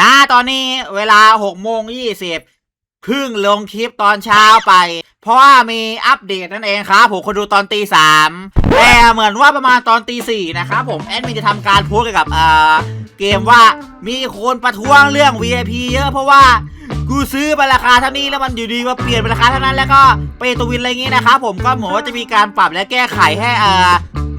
นะตอนนี้เวลา6โมง20เพิ่งลงคลิปตอนเช้าไป เพราะว่ามีอัปเดตนั่นเองครับผมคนดูตอนตีสามแต่เหมือนว่าประมาณตอนตีสี่นะครับผมแอดมินจะทำการโพสต์เกี่ยวกับเอ่อเกมว่ามีคนประท้วงเรื่อง VIP เยอะเพราะว่ากูซื้อไปราคาเท่านี้แล้วมันอยู่ดีมาเปลี่ยนเป็นราคาเท่านั้นแล้วก็เปตัววินอะไรอย่างงี้นะครับผมก็เหมือนว่าจะมีการปรับและแก้ไขให้เอ่อ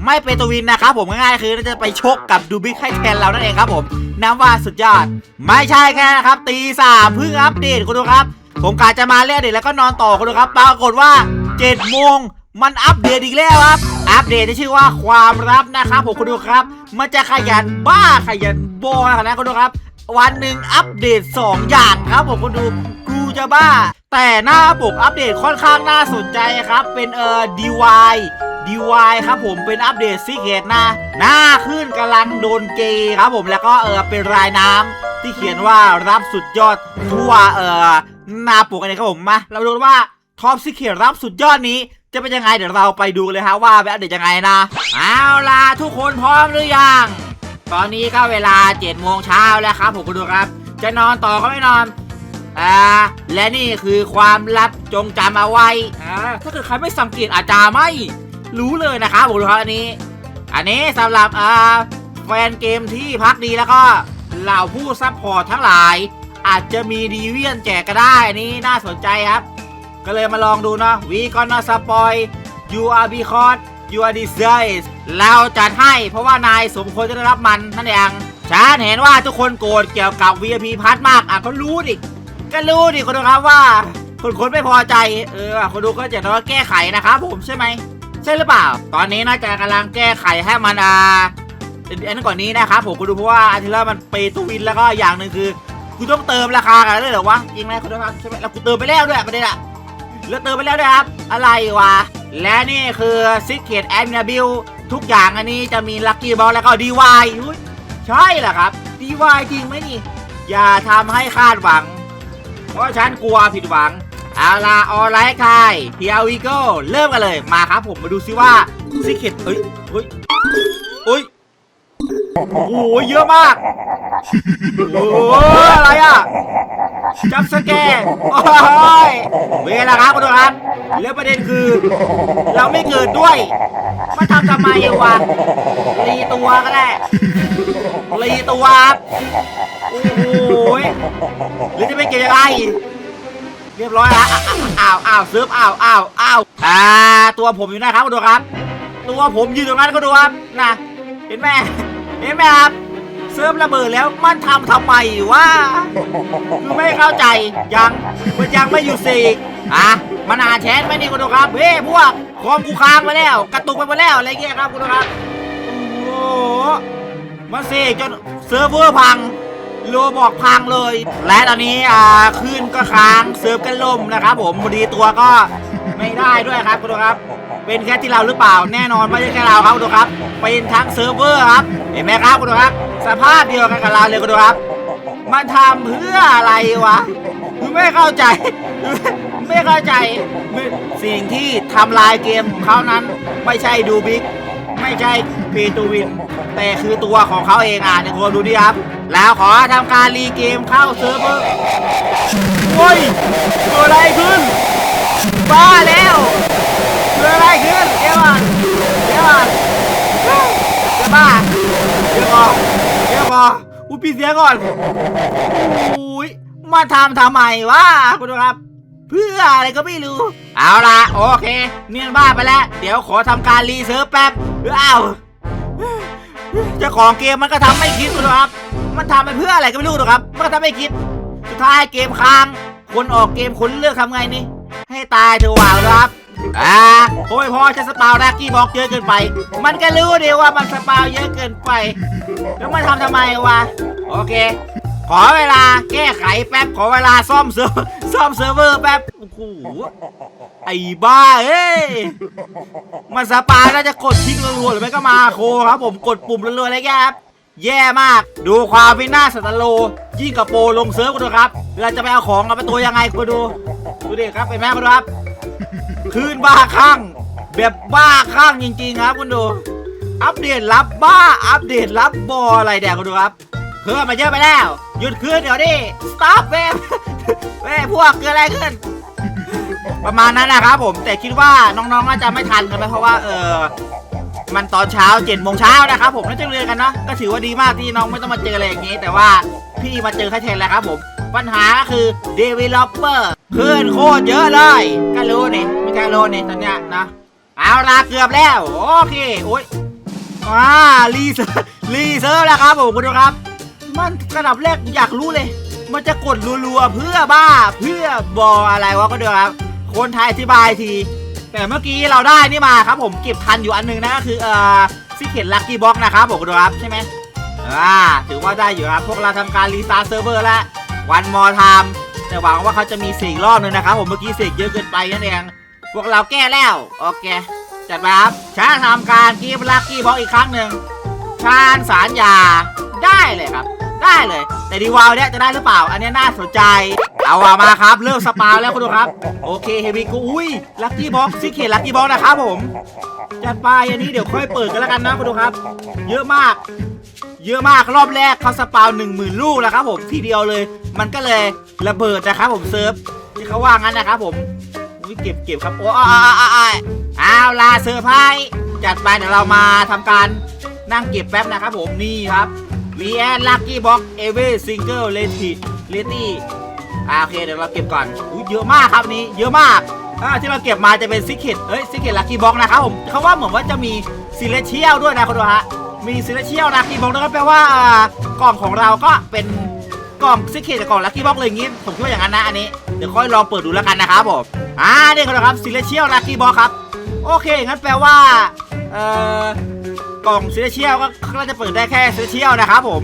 ไม่เปตัววินนะครับผมง่ายๆคือจะไปชกกับดูบิ๊กให้แทนเรานั่นเองครับผม น้ำว่าสุดยอด ไม่ใช่แค่นะครับ ตีสามเพิ่งอัปเดตคุณดูครับ ผมกาจะมาเล่นเด็กแล้วก็นอนต่อคุณดูครับ ปรากฏว่า7โมงมันอัปเดตอีกแล้วครับ อัปเดตที่ชื่อว่าความลับนะครับผมคุณดูครับ มันจะขยันบ้าขยันโบนะคุณดูครับ วันหนึ่งอัปเดต 2 อย่างครับผมคุณดูกูจะบ้า แต่หน้าปกอัปเดตค่อนข้างน่าสนใจครับ เป็นเอ่อดีว DY DY ครับผมเป็นอัปเดตซีเกตนะหน้าขึ้นกำลังโดนเกย์ครับผมแล้วก็เออเป็นรายน้ำที่เขียนว่ารับสุดยอดทั่วเออหน้าปกกันเลยครับผมมาเราดูว่าท็อปซีเกตรับสุดยอดนี้จะเป็นยังไงเดี๋ยวเราไปดูเลยฮะว่าไปอัปเดตยังไงนะเอาล่ะทุกคนพร้อมหรือยังตอนนี้ก็เวลา7โมงเช้าแล้วครับผมคุณดูครับ จะนอนต่อก็ไม่นอนอ่าและนี่คือความลับจงจำเอาไว้อ่าถ้าเกิดใครไม่สังเกตอาจจะไม่ รู้เลยนะครับผมดูครับอันนี้ อันนี้สำหรับอ่าแฟนเกมที่พักดีแล้วก็เหล่าผู้ซัพพอร์ตทั้งหลาย อาจจะมีดีเวียนแจกก็ได้อันนี้น่าสนใจครับ ก็เลยมาลองดูเนาะ we gonna spoil you are because you are desires เราจัดให้เพราะว่านายสมควรจะได้รับมันนั่นเองฉันเห็นว่าทุกคนโกรธเกี่ยวกับ VIP พัทมาก อะก็รู้ดิ ก็รู้ดิคนดูครับว่า คนคนไม่พอใจ เออ คนดูก็จะต้องแก้ไขนะครับผมใช่ไหม ใช่หรือเปล่า ตอนนี้น่าจะกำลังแก้ไขให้มันอ่าอันนั้นก่อนนี้นะครับผมคุณดูเพราะว่าอันที่แล้วมันเปตูวินแล้วก็อย่างหนึ่งคือกูต้องเติมราคากันเลยเหรอวะจริงไหมคุณดูครับใช่ไหมแล้วกูเติมไปแล้วด้วยประเด็นอะแล้วเติมไปแล้วด้วยครับ อะไรวะ และนี่คือ Secret a d m i n b i l ทุกอย่างอันนี้จะมี Lucky Ball แล้วก็ DY อุ๊ยใช่เหรอครับ DY จริงไหมนี่ อย่าทำให้คาดหวัง เพราะฉันกลัวผิดหวัง เอาล่ะออนไลน์คาย Here we go เริ่มกันเลยมาครับผมมาดูซิว่า Secret เอ้ยเฮ้ยเอ้ยโอ้โหเยอะมากโอ้อะไรอะจับสแกนโอ้ยเวลาครับคุณผู้ชมครับแล้วประเด็นคือ เราไม่เกิดด้วยมาทำทำไมวะรีตัวก็ได้รีตัวครับโอ้โหหรือจะไม่เกิดยังไง เรียบร้อยล้วอ้าวอ้าวเซิร์ฟอ้าวอ้าวอ้าวอ่าตัวผมอยู่นะครับคุณครับ ตัวผมยืนตรงนั้นคุณดูครับนะเห็นไหมเห็นไหมครับเซิร์ฟระเบิดแล้วมันทำทำไมวะไม่เข้าใจยังมันยังไม่อยู่สี่อะมันอ่านแชทไหมนี่คุณดูครับเฮ้พวกคอมกูค้างไปแล้ว กระตุกไปหมดแล้วอะไรเงี้ยครับคุณดูครับโอ้โหมันเสกจนเซิร์ฟเวอร์พัง โลบอกพังเลย และตอนนี้อ่าขึ้นก็ค้างเซิร์ฟก็ล่มนะครับผมพอดีตัวก็ไม่ได้ด้วยครับคุณดูครับ เป็นแค่ที่เราหรือเปล่าแน่นอนไม่ใช่แค่เราครับคุณดูครับ เป็นทั้งเซิร์ฟเวอร์ครับ เห็นไหมครับคุณดูครับ สภาพเดียวกันกับเราเลยคุณดูครับมันทำเพื่ออะไรวะคือไม่เข้าใจ ไม่เข้าใจ สิ่งที่ทำลายเกมของเขานั้นไม่ใช่ดูบิ๊ก ไม่ใช่เพตูวิน แต่คือตัวของเขาเองอะในคนดูดิครับ แล้วขอทำการรีเกมเข้าเซิร์ฟเวอร์โอ้ยเกิดอะไรขึ้น บ้าแล้วเกิดอะไรขึ้นเดี๋ยวก่อนเดี๋ยวก่อนจะบ้าเดี๋ยวก่อนเดี๋ยวก่อนอุ้ยปิดเสียก่อนอุ้ยมาทำทำไมวะคุณผู้ชมครับ เพื่ออะไรก็ไม่รู้ เอาล่ะ โอเค เนียนบ้าไปแล้ว เดี๋ยวขอทำการรีเซิร์ฟแป๊บอ้าวเจ้าของเกมมันก็ทำไม่คิดคุณผู้ชมครับ มันทำไปเพื่ออะไรก็ไม่รู้หรอกครับ มันก็ทำไม่คิด สุดท้ายเกมค้าง คนออกเกมคนเลือกทำไงนี่ ให้ตายเถอะว่าวนะครับอ่าโอ้ยพ่อจะสปาวแรกกี้บอกเยอะเกินไป มันก็รู้ดีว่ามันสปาวเยอะเกินไป แล้วมันทำทำไมวะ โอเค ขอเวลาแก้ไขแป๊บ ขอเวลาซ่อมเซิร์ฟซ่อมเซิร์ฟเวอร์แป๊บ โอ้โห ไอ้บ้าเอ้ยมันสปาแล้วจะกดทิ้งรัวๆหรือไม่ก็มาโคครับ ผมกดปุ่มรัวๆเลยแกครับ แย่มาก ดูความวินาศสันตโล ยิ่งกับโปรลงเซิร์ฟกันดูครับเราจะไปเอาของกับเป็นตัวยังไงคุณดู ดูดิครับเป็นแม่คุณดูครับคืนบ้าคลั่งแบบบ้าคลั่งจริง ๆ ครับคุณดู อัปเดตรับบ้า อัปเดตรับบออะไรแดกคุณดูครับเพิ่มมาเยอะไปแล้วหยุดคืนเดี๋ยวดิ stop เว้ยเว้ยพวกเกิดอะไรขึ้น ประมาณนั้นนะครับผม แต่คิดว่าน้องๆน่าจะไม่ทันกันไปเพราะว่าเออมันตอนเช้าเจ็ดโมงเช้านะครับผมน่าจะเรียนกันเนาะก็ถือว่าดีมากที่น้องไม่ต้องมาเจออะไรอย่างนี้ แต่ว่าพี่มาเจอแค่แทนแล้วครับผม ปัญหาก็คือ developer เพื่อนโคตรเยอะเลยก็รู้นี่ไม่ใช่รู้นี่ตอนเนี้ยนะเอาละเกือบแล้ว โอเคโอ้ยว้ารีเซิร์ฟรีเซิร์ฟแล้วครับผมคุณดูครับ มันระดับแรกอยากรู้เลย มันจะกดรัวๆเพื่อบ้าเพื่อบออะไรวะก็เดี๋ยวครับ คนไทยอธิบายที แต่เมื่อกี้เราได้นี่มาครับ ผมเก็บทันอยู่อันหนึงนะก็คือเอ่อซิเก็ตลักกี้บ็อกนะครับผมดูครับใช่ไหมอ่าถือว่าได้อยู่ครับ พวกเราทำการรีสตาร์เซิร์ฟเวอร์แล้ววันมอทามแต่หวังว่าเขาจะมีเสียงรอบหนึงนะครับผมเมื่อกี้เสียงเยอะเกินไปนั่นเองพวกเราแก้แล้วโอเคจัดไปครับช้าทำการกีบลักกี้บ็อกอีกครั้งหนึ่งชาญสารยาได้เลยครับ ได้เลย แต่ดีวาวเนี่ยจะได้หรือเปล่า อันเนี้ยน่าสนใจ เอาอะมาครับ เริ่มสปาแล้วคุณดูครับ โอเคเฮบิกูอุ้ยลักกี้บ็อกซิเคลักกี้บ็อกนะครับผมจัดไปอันนี้เดี๋ยวค่อยเปิดกันแล้วกันนะคุณดูครับ เยอะมาก เยอะมากรอบแรกเขาสปาวหนึ่งหมื่นลูกแล้วครับผมทีเดียวเลย มันก็เลยระเบิดนะครับผมเซิร์ฟที่เขาว่างั้นนะครับผมอุ้ยเก็บเก็บครับโอ้อ้าวอ้าวอ้าวอ้าวเอาเซอร์ไพรส์จัดไปเดี๋ยวเรามาทำการนั่งเก็บแป๊บนะครับผมนี่ครับ v ีแอนลักกี้บ็อกเอเวอร์ซิงเกิลเลติเลตี้อ่าโอเคเดี๋ยวเราเก็บก่อนอุ้ยเยอะมากครับนี้ เยอะมากอ่าที่เราเก็บมาจะเป็นซิกเก็ตเอ้ยซิกเก็ตลักกี้บ็อกนะครับผมเขาว่าเหมือนว่าจะมีซิเลเชียลด้วยนะคุณดูฮะมีซิเลเชียลลักกี้บ็อกนะครับแปลว่ากล่องของเราก็เป็นกล่องซิกเก็ตกับกล่องลักกี้บ็อกเลยงี้ผมคิดว่าอย่างนั้นนะอันนี้เดี๋ยวค่อยลองเปิดดูแล้วกันนะครับผมอ่านี่ครับครับซิเลเชียลลักกี้บ็อกครับโอเคงั้นแปลว่าเอ่อ กล่องซิเลเชียลก็ก็จะเปิดได้แค่ซิเลเชียลนะครับผม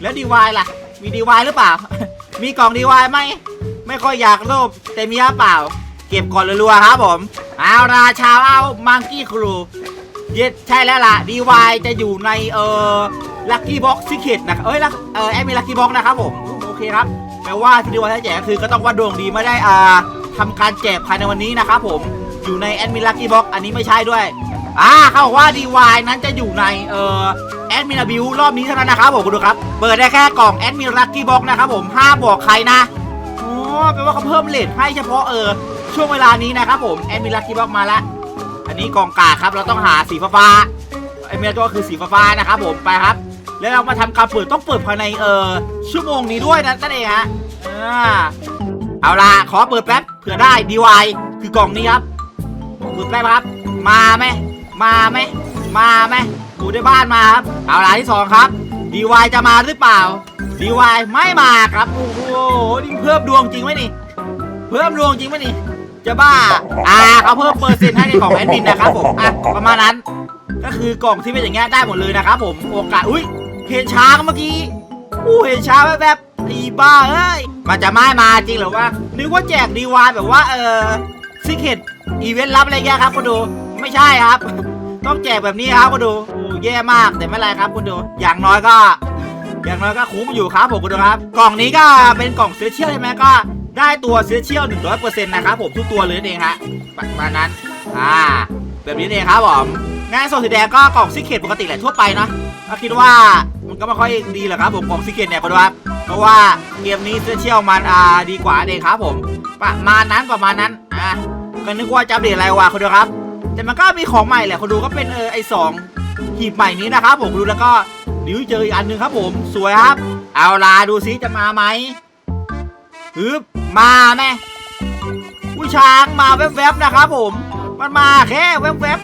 แล้วดีวายล่ะ มีดีวายหรือเปล่า มีกล่องดีวายไหมไม่ค่อยอยากโลภแต่มีหรือเปล่า เก็บก่อนรัวๆครับผมเอาราชาเอามังกี้ครูเย็ดใช่แล้วล่ะดีวายจะอยู่ในเออลัคกี้บ็อกซิเคตนะเอ้ยลักเออแอดมิลัคกี้บ็อกนะครับผมโอเคครับแปลว่าที่ดีวายแจกคือก็ต้องว่าดวงดีไม่ได้อ่าทำการแจกภายในวันนี้นะครับผมอยู่ในแอดมิลัคกี้บ็อกอันนี้ไม่ใช่ด้วย อ่าเขาบอกว่าดีวายนั้นจะอยู่ในเอ่อแอดมิลบิวรอบนี้เท่านั้นนะครับผมคุณดูครับ เปิดได้แค่กล่องแอดมินลัคกี้บ็อกนะครับผมห้ามบอกใครนะอ๋อแปลว่าเขาเพิ่มเลทให้เฉพาะเออช่วงเวลานี้นะครับผมแอดมินลัคกี้บ็อกมาแล้วอันนี้กองกาครับเราต้องหาสีฟ้าไอเมียก็คือสีฟ้านะครับผมไปครับ แล้วเรามาทำการเปิดต้องเปิดภายในเออชั่วโมงนี้ด้วยนะนั่นเองฮะอ่าเอาล่ะขอเปิดแป๊บเผื่อได้ดีวายคือกล่องนี้ครับเปิดแป๊บครับ มาไหม มาไหมมาไหมกูได้บ้านมาครับ เอาล่ะที่สองครับดีวายจะมาหรือเปล่าดีวายไม่มาครับ โอ้โหนี่เพิ่มดวงจริงไหมนี่ เพิ่มดวงจริงไหมนี่ จะบ้า อ่าเขาเพิ่มเปอร์เซ็นต์ให้ในของแอดมินนะครับผมอะประมาณนั้น ก็คือกล่องที่เป็นอย่างเงี้ยได้หมดเลยนะครับผม โอกาส อุ้ยเห็นช้างเมื่อกี้อู้เห็นช้างแบบๆอีบ้าเอ้ย มันจะไม่มาจริงหรือว่า นึกว่าแจกดีวายแบบว่า เออซิกเก็ตอีเวนต์ลับอะไรเงี้ยครับคุณดู ไม่ใช่ครับ ต้องแจกแบบนี้ครับคุณดูโอ้แย่มากแต่ไม่เป็นไรครับคุณดู อย่างน้อยก็ อย่างน้อยก็คุ้มอยู่ครับผมคุณดูครับ กล่องนี้ก็เป็นกล่องเซเชียลใช่ไหมก็ ได้ตัวเซเชียล100%นต์นะครับผมทุกตัวเลยนั่นเองฮะประมาณนั้น อ่า แบบนี้เองครับผมงานโซนสีแดงก็กล่องซิกเก็ตปกติแหละทั่วไปนะก็คิดว่ามันก็ไม่ค่อยดีหรอกครับผมกล่องซิกเก็ตเนี่ยคุณดูครับเพราะว่าเกมนี้เซเชียลมันอ่าดีกว่าเองครับผม ประมาณนั้นประมาณนั้นอะก็นึกว่าจะอัปเดตอะไรวะคุณดูครับ แต่มันก็มีของใหม่แหละคุณดูก็เป็นเออไอสองหีบใหม่นี้นะครับผมดูแล้วก็นิ้วเจออีกอันหนึ่งครับผมสวยครับ เอาล่ะดูซิจะมาไหมฮึบมาแม่ผู้ช้างมาแวบๆนะครับผม มันมาแค่แวบ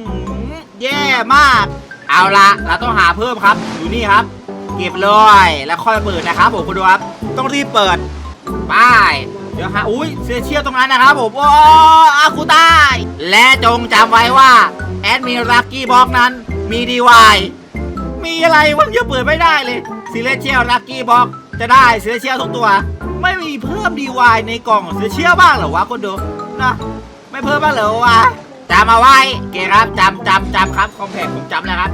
ๆแย่มาก เอาละเราต้องหาเพิ่มครับอยู่นี่ครับ เก็บเลยแล้วค่อยเปิดนะครับผมคุณดูครับ ต้องรีบเปิด ไป ดี๋ยวหาอุ้ยเซเชียลตรงนั้นนะครับผมโอ้อาคูตายและจงจำไว้ว่าแอดมินลักกี้บ็อกนั้นมีดีวายมีอะไรวะยังเปิดไม่ได้เลยซิเลเชียลลักกี้บ็อกจะได้ซิเลเชียลทุกตัว ไม่มีเพิ่มดีวายในกล่องซิเลเชียลบ้างเหรอวะคนดูนะไม่เพิ่มบ้างเหรอวะจำมาไว้เกครับจำจำจำครับคอมแพคผมจำแล้วครับ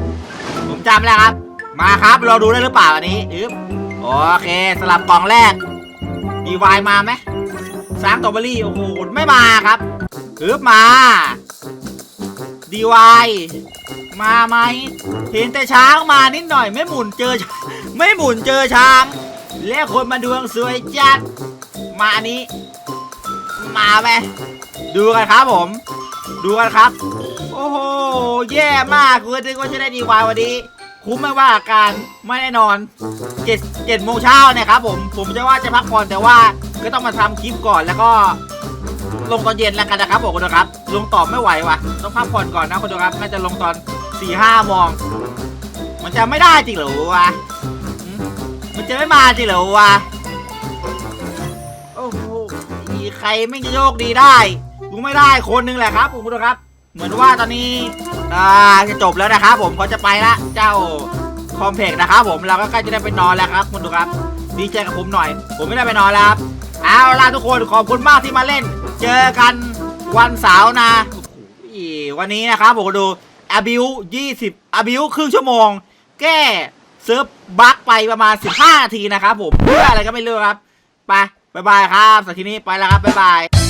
ผมจำแล้วครับ มาครับเราดูได้หรือเปล่าอันนี้อึ๊บโอเคสลับกล่องแรกดีวายมาไหม สามตอเบอรี่ โอ้โห ไม่มาครับอึ๊บมาดีวายมาไหม เห็นแต่ช้างมานิดหน่อยไม่หมุนเจอ ไม่หมุนเจอช้าง และคนมาดวงสวยจัด มาอันนี้ มาไหมดูกันครับผม ดูกันครับ โอ้โห แย่มากกูนึกว่าจะได้ดีวายวันนี้ คุ้มไม่ว่าการไม่ได้นอนเจ็ดเจ็ดโมงเช้าเนี่ยครับผมผมจะว่าจะพักผ่อนแต่ว่าก็ต้องมาทำคลิปก่อนแล้วก็ ลงตอนเย็นแล้วกันนะครับผมคุณผู้ชมครับ ลงต่อไม่ไหวว่ะต้องพักผ่อนก่อนนะคุณผู้ชมครับน่าจะลงตอนสี่ห้าโมงมันจะไม่ได้จริงหรอวะมันจะไม่มาจริงหรอวะโอ้โหมีใครไม่โชคดีได้กูไม่ได้คนนึงแหละครับผมคุณผู้ชมครับ เหมือนว่าตอนนี้ อ่าจะจบแล้วนะครับผมก็จะไปละเจ้าคอมเพกนะครับผมเราก็ใกล้จะได้ไปนอนแล้วครับคุณดูครับดีใจกับผมหน่อย ผมไม่ได้ไปนอนแล้วครับเอาล่ะทุกคนขอบคุณมากที่มาเล่น เจอกันวันเสาร์นะวันนี้นะครับผมดูอาบิว20อาบิวครึ่งชั่วโมง แก้เซิร์ฟบั๊กไปประมาณ 15นาทีนะครับผมเพื่ออะไรก็ไม่รู้ครับ ไปบายบายครับสักทีนี้ไปแล้วครับบายบาย